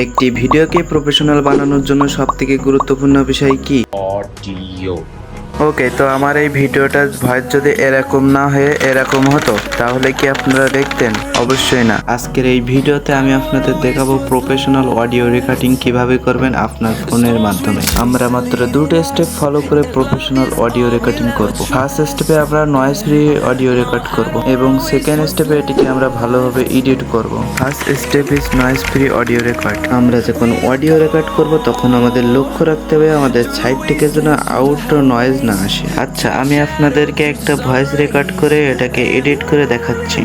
একটি ভিডিওকে প্রফেশনাল বানানোর জন্য সবথেকে গুরুত্বপূর্ণ বিষয় কি? অডিও। ওকে, তো আমার এই ভিডিওটা ভয়েস যদি এরকম না হয়ে এরকম হতো, তাহলে কি আপনারা দেখতেন? অবশ্যই না। আজকের এই ভিডিওতে আমি আপনাদের দেখাবো প্রফেশনাল অডিও রেকর্ডিং কীভাবে করবেন আপনার ফোনের মাধ্যমে। আমরা মাত্র দুটো স্টেপ ফলো করে প্রফেশনাল অডিও রেকর্ডিং করব। ফার্স্ট স্টেপে আমরা নয়েজ ফ্রি অডিও রেকর্ড করব এবং সেকেন্ড স্টেপে এটিকে আমরা ভালোভাবে এডিট করব। First step is noise free audio record আমরা যখন অডিও রেকর্ড করব, তখন আমাদের লক্ষ্য রাখতে হবে আমাদের সাইড থেকে যেন আউট নয়েজ না আসে। আচ্ছা আমি আপনাদেরকে একটা ভয়েস রেকর্ড করে এটাকে এডিট করে দেখাচ্ছি।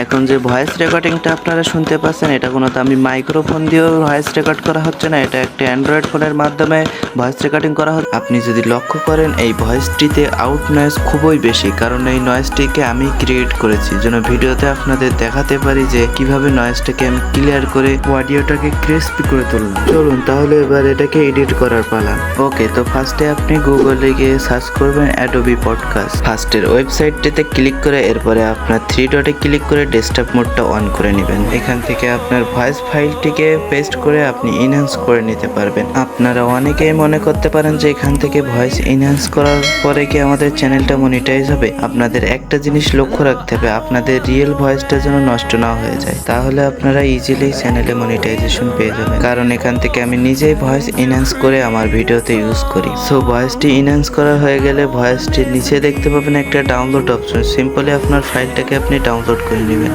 এখন যে ভয়েস রেকর্ডিংটা আপনারা শুনতে পাচ্ছেন, এটা কোনো আমি মাইক্রোফোন দিয়েও ভয়েস রেকর্ড করা হচ্ছে না, এটা একটা অ্যান্ড্রয়েড ফোনের মাধ্যমে ভয়েস রেকর্ডিং করা হচ্ছে। আপনি যদি লক্ষ্য করেন, এই ভয়েসটিতে আউট নয়েজ খুবই বেশি, কারণ এই নয়েজটিকে আমি ক্রিয়েট করেছি। যেন ভিডিওতে আপনাদের দেখাতে পারি যে কীভাবে নয়েজটাকে আমি ক্লিয়ার করে অডিওটাকে ক্রিস্পি করে তুললাম। চলুন তাহলে এবার এটাকে এডিট করার পালা। ওকে তো ফার্স্টে আপনি গুগলে গিয়ে সার্চ করবেন অ্যাডোবি পডকাস্ট ফার্স্টের ওয়েবসাইটটিতে ক্লিক করে এরপরে আপনার থ্রি ডটে ক্লিক করে ডেস্কটপ মোডটা অন করে নেবেন। এখান থেকে আপনার ভয়েস ফাইলটিকে পেস্ট করে আপনি ইনহ্যান্স করে নিতে পারবেন। আপনারা অনেকেই মনে করতে পারেন যে এখান থেকে ভয়েস ইনহ্যান্স করার পরে কি আমাদের চ্যানেলটা মনিটাইজ হবে? আপনাদের একটা জিনিস লক্ষ্য রাখতে হবে, আপনাদের রিয়েল ভয়েসটা যেন নষ্ট না হয়ে যায়। তাহলে আপনারা ইজিলি চ্যানেলে মনিটাইজেশন পেয়ে যাবেন। কারণ এখান থেকে আমি নিজেই ভয়েস ইনহ্যান্স করে আমার ভিডিওতে ইউজ করি। সো ভয়েসটি ইনহ্যান্স করা হয়ে গেলে ভয়েসটির নিচে দেখতে পাবেন একটা ডাউনলোড অপশন সিম্পলি আপনার ফাইলটাকে আপনি ডাউনলোড করে নেবেন।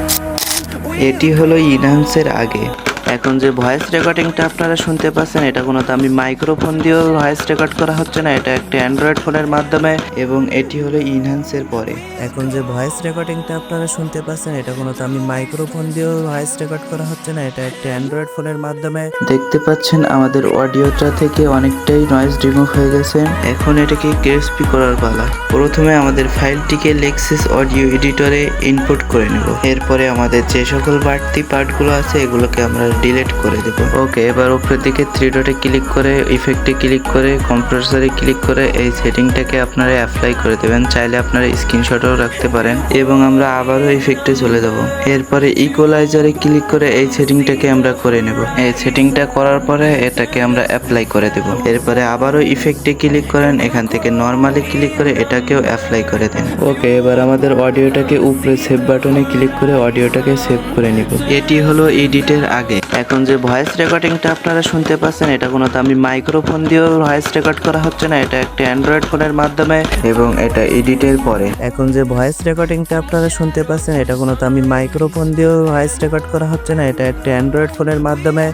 এটি হলো ইনহান্সের আগে। এখন যে ভয়েস রেকর্ডিংটা আপনারা শুনতে পাচ্ছেন, এটা কোনো আমি মাইক্রোফোন দিয়েও ভয়েস রেকর্ড করা হচ্ছে না, এটা একটা অ্যান্ড্রয়েড ফোনের মাধ্যমে এবং এটি হলো ইনহ্যান্সের পরে। এখন যে ভয়েস রেকর্ডিংটা আপনারা শুনতে পাচ্ছেন, এটা কোনো আমি মাইক্রোফোন দিয়েও ভয়েস রেকর্ড করা হচ্ছে না, এটা একটা অ্যান্ড্রয়েড ফোনের মাধ্যমে। দেখতে পাচ্ছেন, আমাদের অডিওটা থেকে অনেকটাই নয়েজ রিমুভ হয়ে গেছে। এখন এটাকে ক্রিস্পি করার পালা। প্রথমে আমাদের ফাইলটিকে লেক্সিস অডিও এডিটরে ইনপুট করে নেব। এরপরে আমাদের যে সকল বাড়তি পার্টগুলো আছে, এগুলোকে আমরা ডিলিট করে দেব। ওকে এবার উপরের দিকে থ্রি ডটে ক্লিক করে ইফেক্টে ক্লিক করে কম্প্রেসরে ক্লিক করে এই সেটিংটাকে আপনারা অ্যাপ্লাই করে দেবেন। চাইলে আপনারা স্ক্রিনশটও রাখতে পারেন। এবং আমরা আবারও ইফেক্টে চলে যাব। এরপরে ইকুয়ালাইজারে ক্লিক করে এই সেটিংটাকে আমরা করে নেব। এই সেটিংটা করার পরে এটাকে আমরা অ্যাপ্লাই করে দেব। এরপরে আবারও ইফেক্টে ক্লিক করেন। এখান থেকে নর্মালি ক্লিক করে এটাকেও অ্যাপ্লাই করে দেন। ওকে এবার আমাদের অডিওটাকে উপরে সেভ বাটনে ক্লিক করে অডিওটাকে সেভ করে নিব। এটি হলো এডিটের আগে। এখন যে ভয়েস রেকর্ডিংটা আপনারা শুনতে পাচ্ছেন, এটা কোনো আমি মাইক্রোফোন দিয়েও ভয়েস রেকর্ড করা হচ্ছে না, এটা একটা অ্যান্ড্রয়েড ফোনের মাধ্যমে এবং এটা এডিটের পরে। এখন যে ভয়েস রেকর্ডিংটা আপনারা শুনতে পাচ্ছেন, এটা কোনো আমি মাইক্রোফোন দিয়েও ভয়েস রেকর্ড করা হচ্ছে না, এটা একটা অ্যান্ড্রয়েড ফোনের মাধ্যমে।